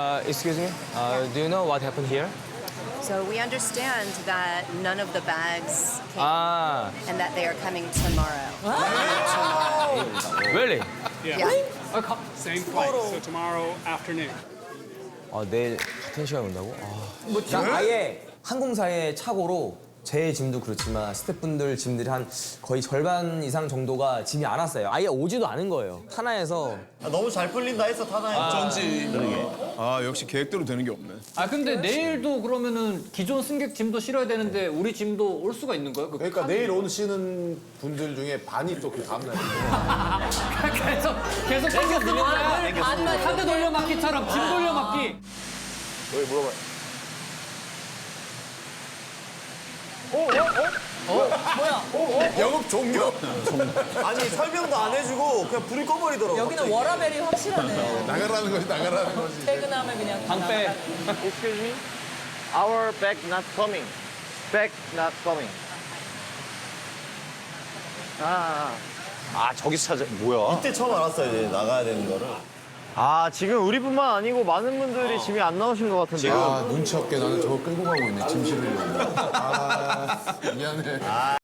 Uh, excuse me. Uh, do you know what happened here? So we understand that none of the bags came Ah, and that they are coming tomorrow. really? Yeah. Same flight, so tomorrow afternoon. 아, 내일 같은 시간에 온다고? 아, 그러니까 아예 항공사의 착오로 제 짐도 그렇지만 스태프분들 짐들이 한 거의 절반 이상 정도가 짐이 안 왔어요. 아예 오지도 않은 거예요. 하나에서 아, 너무 잘 풀린다 했어 타나에. 어쩐지. 아 역시 계획대로 되는 게 없네. 아 근데 내일도 그러면은 기존 승객 짐도 실어야 되는데 우리 짐도 올 수가 있는 거예요? 그 그러니까 내일 오시는 분들 중에 반이 또 그 다음날. 계속 계속 땡겨 들는 거야? 카드 돌려막기처럼 짐 돌려막기. 영업 종료. 아니 설명도 안 해주고 그냥 불을 꺼버리더라고. 여기는 워라벨이 확실하네. 나가라는 거지 나가라는 거지. 퇴근하면 그냥 방빼. Excuse me. Our bag not coming. Bag not coming. 아, 아 저기서 찾아 뭐야? 이때 처음 알았어요 이제 나가야 되는 거를. 아 지금 우리뿐만 아니고 많은 분들이 짐이 안 나오신 것 같은데. 아 눈치 없게 나는 저거 끌고 가고 있네 짐 실으려고. 아 미안해.